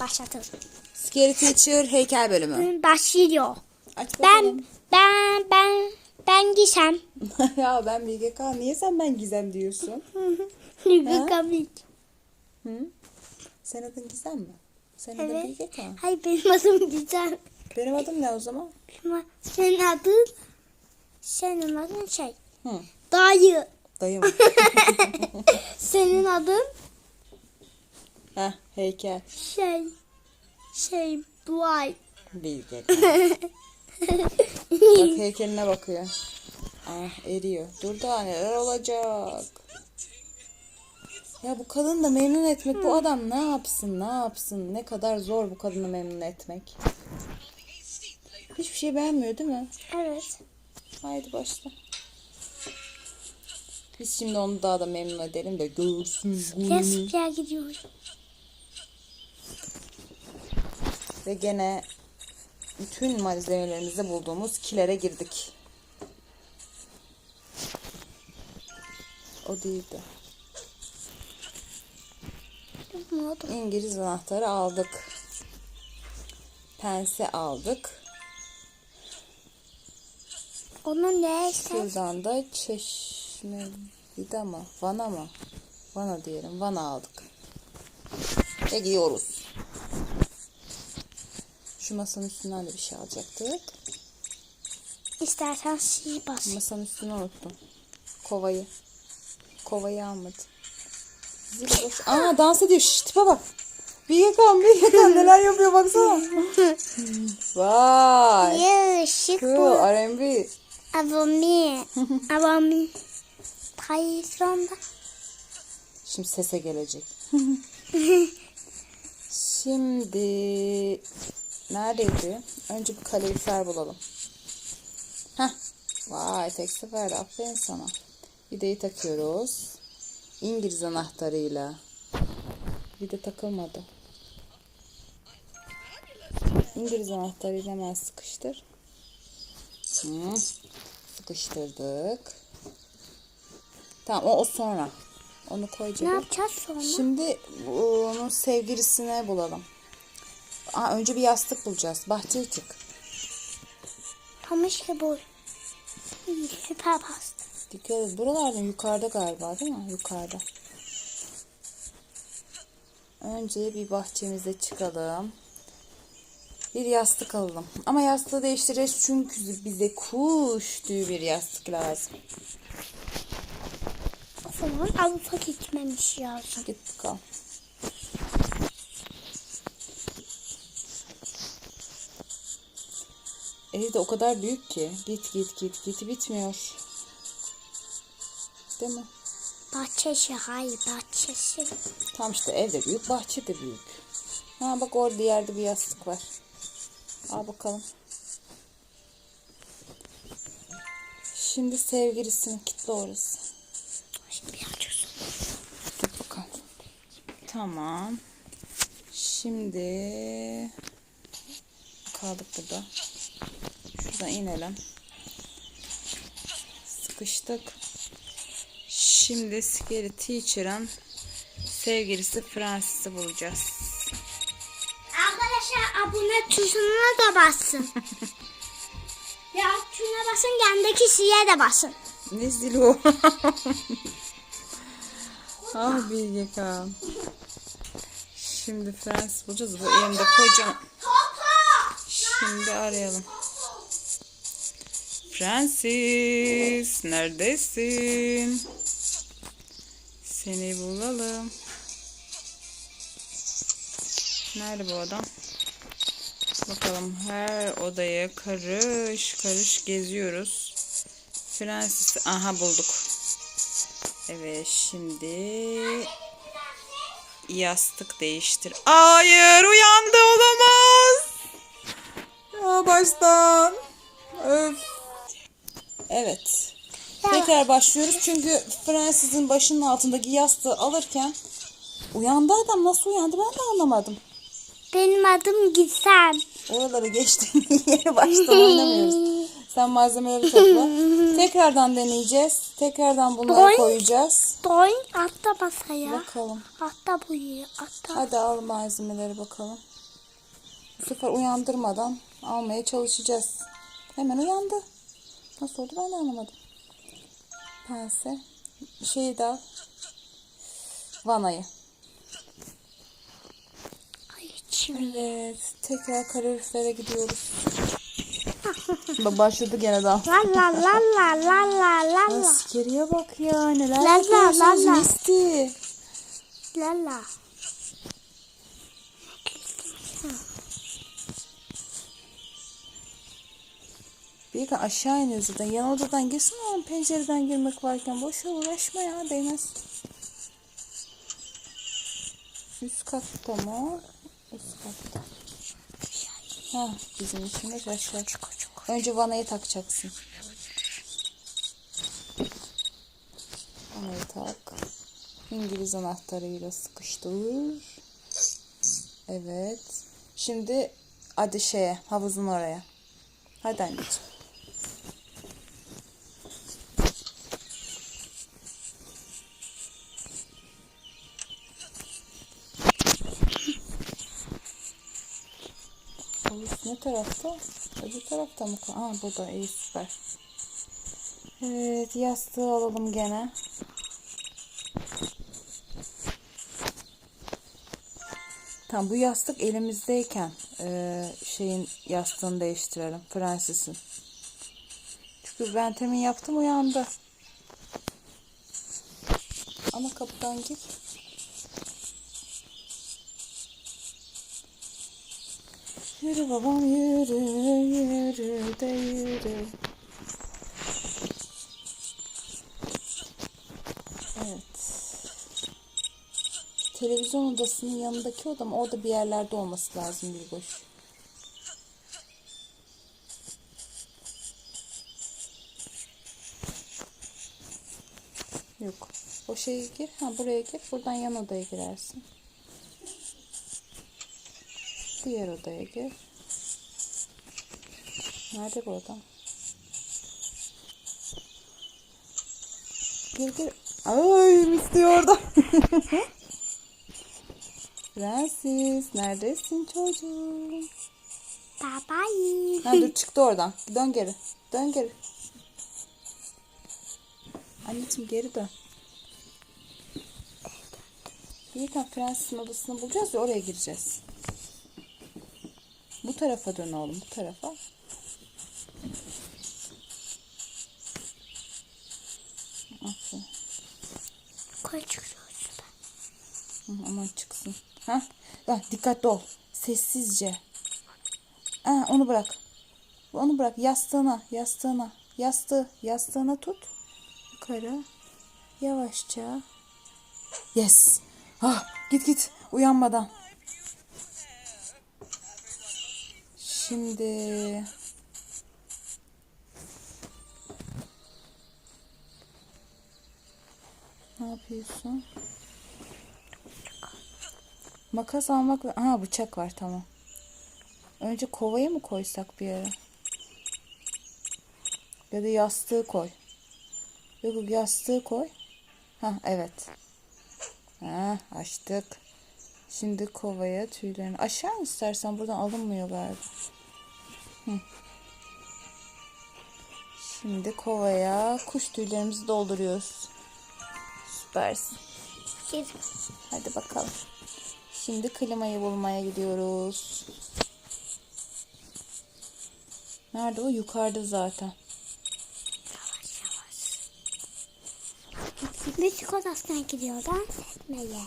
başladım. Scary Teacher heykel bölümü. Başlıyor. Aç bakalım. Ben ben ben ben Gizem. ya ben Bilge Kağan. Niye sen ben Gizem diyorsun? Bilge Kamil. Hı? Sen adın Gizem mi? Senin adın Evet. Bilge Kağan. Hayır benim adım Gizem. Benim adım ne o zaman? Ama senin adın senin adın şey. Hı. Dayı. Dayım. Senin adın Heh heykel. şey şey Buay. Bilge. Bak heykeline bakıyor. Ah eriyor. Dur daha neler olacak. Ya bu kadını da memnun etmek bu adam ne yapsın ne yapsın ne kadar zor bu kadını memnun etmek. Hiçbir şey beğenmiyor değil mi? evet. Haydi başla. Biz şimdi onu daha da memnun edelim de görsün. Respiye gidiyoruz. Ve gene bütün malzemelerimizde bulduğumuz kilere girdik. O değildi. İngiliz anahtarı aldık. Pense aldık. Onun ne? Şuradan da çeşme mı? Vana mı? Vana diyelim. Vana aldık. Ve gidiyoruz. Şu masanın üstünden de bir şey alacaktık. İstersen şey bas. Masanın üstünü unuttum. Kovayı. Kovayı almadım. Zil boş. Aa dans ediyor. Şşş tipe bak. Bir yakan bir yakan neler yapıyor baksana. Vay. Yeah, şık Cool bu. R&B. Avami. Avami. Tayfranda. Şimdi sese gelecek. Şimdi neredeydi? Önce bir kalorifer bulalım. Heh. Vay tek seferde aferin sana. Vidayı takıyoruz. İngiliz anahtarıyla. Vida takılmadı. İngiliz anahtarıyla hemen sıkıştır. Hı. Sıkıştırdık. Tamam o, o sonra. Onu koy Ne yapacağız sonra? Şimdi onun sevgilisine bulalım. Aa, önce bir yastık bulacağız. Bahçeye çık. İşte bu. Süper pasta. Dikkat et. Buralarda yukarıda galiba değil mi? Yukarıda. Önce bir bahçemize çıkalım. Bir yastık alalım. Ama yastığı değiştireceğiz çünkü bize kuş tüyü bir yastık lazım. Zaman Avrupa gitmemiş lazım. Git bakalım. Ev de o kadar büyük ki. Git git git git bitmiyor. Değil mi? Bahçesi, hayır bahçesi. Tam işte ev de büyük, bahçe de büyük. Ha bak orada yerde bir yastık var. Al bakalım. Şimdi sevgilisinin kitle orası. Şimdi bir açıyorsun. Git bakalım. Tamam. Şimdi kaldık burada. Şuradan inelim. Sıkıştık. Şimdi Scary Teacher'ın sevgilisi Francis'i bulacağız. Arkadaşlar abone tuşuna da bassın. ya tuşuna basın yandaki şeye de basın. Ne zili o? ah Bilge Kağan. Şimdi Francis bulacağız. Bu elimde kocaman. Şimdi arayalım. Francis neredesin? Seni bulalım. Nerede bu adam? Bakalım her odaya karış karış geziyoruz. Francis aha bulduk. Evet şimdi yastık değiştir. Hayır uyandı olamaz. Ya baştan. Öf. Evet. Tekrar başlıyoruz çünkü Francis'in başının altındaki yastığı alırken uyandı adam nasıl uyandı ben de anlamadım. Benim adım Gizem. Oraları geçtiğin yeri baştan oynamıyoruz. Sen malzemeleri topla. Tekrardan deneyeceğiz. Tekrardan bunları Boing. koyacağız. Doy atla masaya. Bakalım. Atla buraya. Atla. Hadi al malzemeleri bakalım. Bu sefer uyandırmadan almaya çalışacağız. Hemen uyandı. Nasıl oldu ben de anlamadım. Pense. Şeyi de al. Vanayı. Ay çivi. Evet. Tekrar kaloriflere gidiyoruz. Bak başladı gene daha. La la la la la la la la. Askeriye bak ya neler La la yapıyorsunuz la la. Misti. La la. Bir aşağı iniyor zaten. Yan odadan girsin ama pencereden girmek varken boşa uğraşma ya değmez. Üst katta mı? Üst katta. Ha bizim işimiz aşağı. Önce vanayı takacaksın. Vanayı tak. İngiliz anahtarıyla sıkıştır. Evet. Şimdi hadi şeye havuzun oraya. Hadi anneciğim. Havuz tarafta? Öbür tarafta mı? Aa burada iyi süper. Evet yastığı alalım gene. Tamam bu yastık elimizdeyken eee, şeyin yastığını değiştirelim. Fransis'in. Çünkü ben temin yaptım uyandı. Ana kapıdan gir. Yürü babam yürü yürü de yürü. Evet. Televizyon odasının yanındaki oda mı? Orada bir yerlerde olması lazım bir boş. Yok. O şeye gir. Ha buraya gir. Buradan yan odaya girersin. Diğer odaya gir. Nerede bu oda? Gir gir. Ay istiyor orada. Prenses neredesin çocuğum? Bye Ha dur çıktı oradan. Dön geri. Dön geri. Anneciğim geri dön. İyi tamam prensesin odasını bulacağız ya oraya gireceğiz. Bu tarafa dön oğlum bu tarafa. Aferin. Koy. Hı, aman çıksın. Ha? Ha, dikkatli ol. Sessizce. Ha, onu bırak. Onu bırak. Yastığına, yastığına. Yastığı, yastığına tut. Yukarı. Yavaşça. Yes. Ah, git git. Uyanmadan. Şimdi ne yapıyorsun? Makas almak ve... Aha bıçak var tamam. Önce kovayı mı koysak bir yere? Ya da yastığı koy. Yok, yastığı koy. Ha evet. Ha açtık. Şimdi kovaya tüylerini aşağı mı istersen buradan alınmıyor galiba. Şimdi kovaya kuş tüylerimizi dolduruyoruz. Süpersin. Hadi bakalım. Şimdi klimayı bulmaya gidiyoruz. Nerede o? Yukarıda zaten. Müzik odasına gidiyor dans etmeye.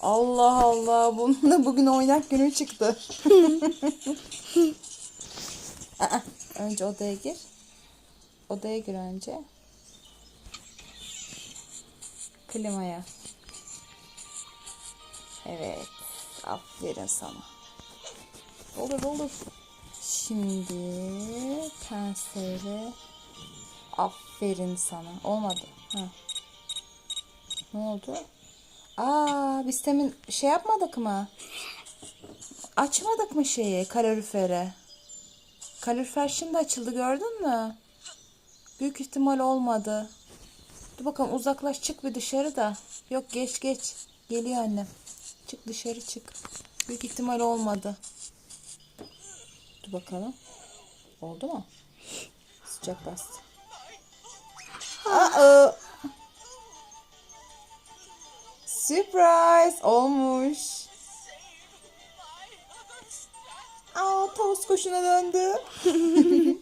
Allah Allah. Bunun da bugün oynak günü çıktı. Önce odaya gir. Odaya gir önce. Klimaya. Evet. Aferin sana. Olur olur. Şimdi penseyle aferin sana. Olmadı. Ha. Ne oldu? Aa, biz temin şey yapmadık mı? Açmadık mı şeyi kalorifere? Kalorifer şimdi açıldı gördün mü? Büyük ihtimal olmadı. Dur bakalım uzaklaş çık bir dışarı da. Yok geç geç. Geliyor annem. Çık dışarı çık. Büyük ihtimal olmadı. Dur bakalım. Oldu mu? Sıcak bastı. Aa. Surprise olmuş. Aa tavus kuşuna döndü.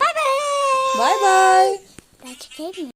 Bye bye. Bye bye. Ben mı?